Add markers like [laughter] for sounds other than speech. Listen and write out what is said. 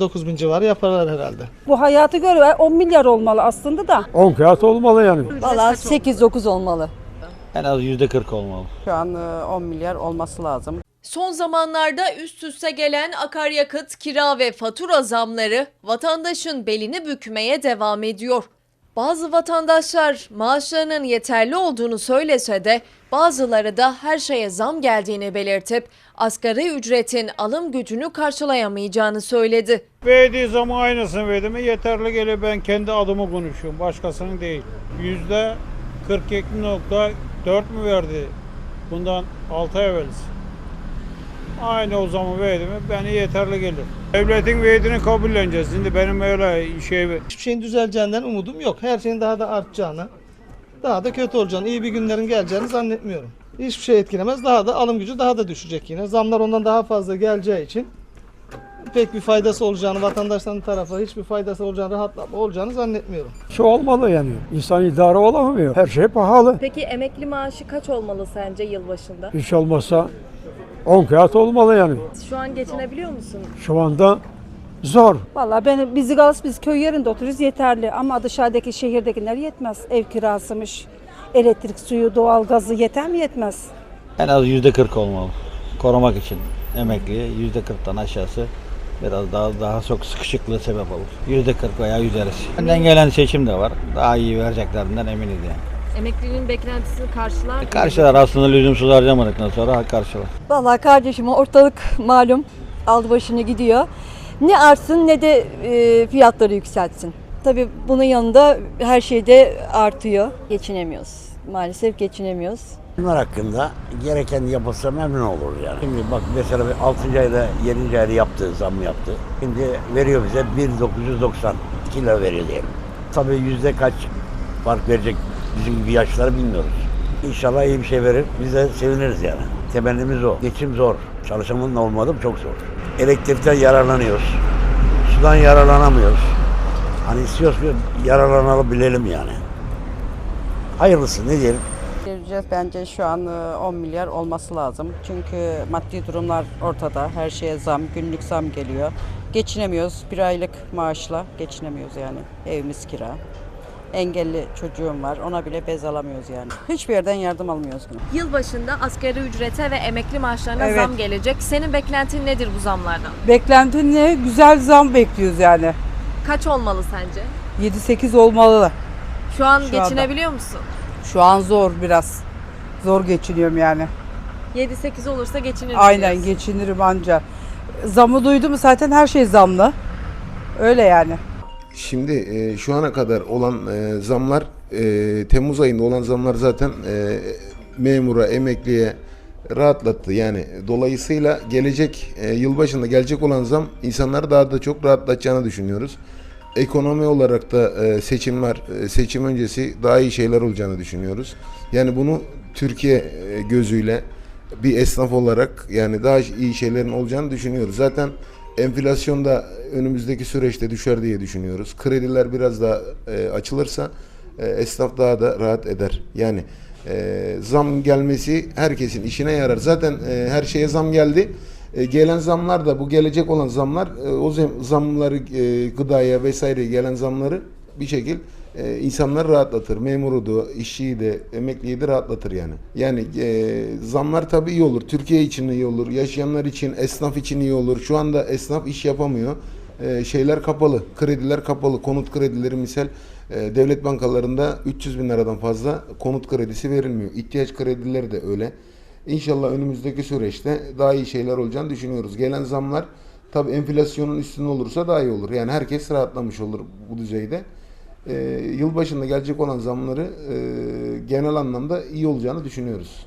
9 bin civarı yaparlar herhalde. Bu hayatı göre 10 milyar olmalı aslında da. 10 kağıt olmalı yani. Valla 8-9 olmalı. En az yüzde 40 olmalı. Şu an e, 10 milyar olması lazım. Son zamanlarda üst üste gelen akaryakıt, kira ve fatura zamları vatandaşın belini bükmeye devam ediyor. Bazı vatandaşlar maaşlarının yeterli olduğunu söylese de bazıları da her şeye zam geldiğini belirtip asgari ücretin alım gücünü karşılayamayacağını söyledi. Verdiği zaman aynısını verdi mi yeterli geliyor. Ben kendi adımı konuşuyorum. Başkasının değil. Yüzde 42.4 mü verdi? Bundan 6 ay evvelsi. Aynı o zaman verdi mi beni yeterli gelir. Devletin verdiğini kabulleneceğiz. Şimdi benim öyle şey Hiçbir şeyin düzeleceğinden umudum yok. Her şeyin daha da artacağını, daha da kötü olacağını, iyi bir günlerin geleceğini zannetmiyorum. Hiçbir şey etkilemez. Daha da alım gücü daha da düşecek yine. Zamlar ondan daha fazla geleceği için pek bir faydası olacağını, vatandaşların tarafı hiçbir faydası olacağını, rahatlatma olacağını zannetmiyorum. Şu olmalı yani. İnsan idare olamıyor. Her şey pahalı. Peki emekli maaşı kaç olmalı sence yılbaşında? Hiç olmazsa 10 kağıt olmalı yani. Şu an geçinebiliyor musun? Şu anda zor. Vallahi ben bizi galas biz köy yerinde oturuyoruz yeterli ama dışarıdaki şehirdekiler yetmez. Ev kirasımış, elektrik, suyu, doğal gazı yeter mi yetmez? En az yüzde 40 olmalı. Korumak için emekliye yüzde 40'tan aşağısı biraz daha daha çok sıkışıklığı sebep olur. Yüzde 40 veya üzerisi. Önden gelen seçim de var. Daha iyi vereceklerinden eminiz yani. Emeklinin beklentisini karşılar mı? Karşılar aslında lüzumsuz harcamadıktan sonra karşılar. Valla kardeşim ortalık malum aldı başını gidiyor. Ne artsın ne de e, fiyatları yükseltsin. Tabii bunun yanında her şeyde artıyor. Geçinemiyoruz. Maalesef geçinemiyoruz. Bunlar hakkında gereken yapılsa memnun olur yani. Şimdi bak mesela 6. ayda 7. ayda yaptı, zam yaptı. Şimdi veriyor bize 1.990 kilo veriyor diyelim. Tabii yüzde kaç fark verecek bizim gibi yaşları bilmiyoruz. İnşallah iyi bir şey verir. Biz de seviniriz yani. Temennimiz o. Geçim zor. Çalışanın olmadı çok zor. Elektrikten yararlanıyoruz. Sudan yararlanamıyoruz. Hani istiyoruz ki yararlanalım bilelim yani. Hayırlısı ne diyelim. Ücret bence şu an e, 10 milyar olması lazım. Çünkü maddi durumlar ortada. Her şeye zam, günlük zam geliyor. Geçinemiyoruz. Bir aylık maaşla geçinemiyoruz yani. Evimiz kira. Engelli çocuğum var. Ona bile bez alamıyoruz yani. [laughs] Hiçbir yerden yardım almıyoruz. Yılbaşında asgari ücrete ve emekli maaşlarına Evet. zam gelecek. Senin beklentin nedir bu zamlardan? Beklenti ne? Güzel zam bekliyoruz yani. Kaç olmalı sence? 7-8 olmalı. Şu an Şu anda. geçinebiliyor musun? Şu an zor biraz. Zor geçiniyorum yani. 7-8 olursa geçinir Aynen diyorsun. geçinirim anca. Zamı duydum mu zaten her şey zamlı. Öyle yani. Şimdi e, şu ana kadar olan e, zamlar e, Temmuz ayında olan zamlar zaten e, memura, emekliye rahatlattı. Yani dolayısıyla gelecek e, yılbaşında gelecek olan zam insanları daha da çok rahatlatacağını düşünüyoruz. Ekonomi olarak da e, seçimler e, seçim öncesi daha iyi şeyler olacağını düşünüyoruz. Yani bunu Türkiye e, gözüyle bir esnaf olarak yani daha iyi şeylerin olacağını düşünüyoruz. Zaten enflasyon da önümüzdeki süreçte düşer diye düşünüyoruz. Krediler biraz daha e, açılırsa e, esnaf daha da rahat eder. Yani e, zam gelmesi herkesin işine yarar. Zaten e, her şeye zam geldi. E, gelen zamlar da bu gelecek olan zamlar e, o zam- zamları e, gıdaya vesaire gelen zamları bir şekil e, insanları rahatlatır. Memuru da, işçiyi de, emekliyi de rahatlatır yani. Yani e, zamlar tabii iyi olur. Türkiye için iyi olur. Yaşayanlar için, esnaf için iyi olur. Şu anda esnaf iş yapamıyor. E, şeyler kapalı. Krediler kapalı. Konut kredileri misal e, devlet bankalarında 300 bin liradan fazla konut kredisi verilmiyor. İhtiyaç kredileri de öyle. İnşallah önümüzdeki süreçte daha iyi şeyler olacağını düşünüyoruz. Gelen zamlar tabii enflasyonun üstünde olursa daha iyi olur. Yani herkes rahatlamış olur bu düzeyde. Ee, yılbaşında gelecek olan zamları e, genel anlamda iyi olacağını düşünüyoruz.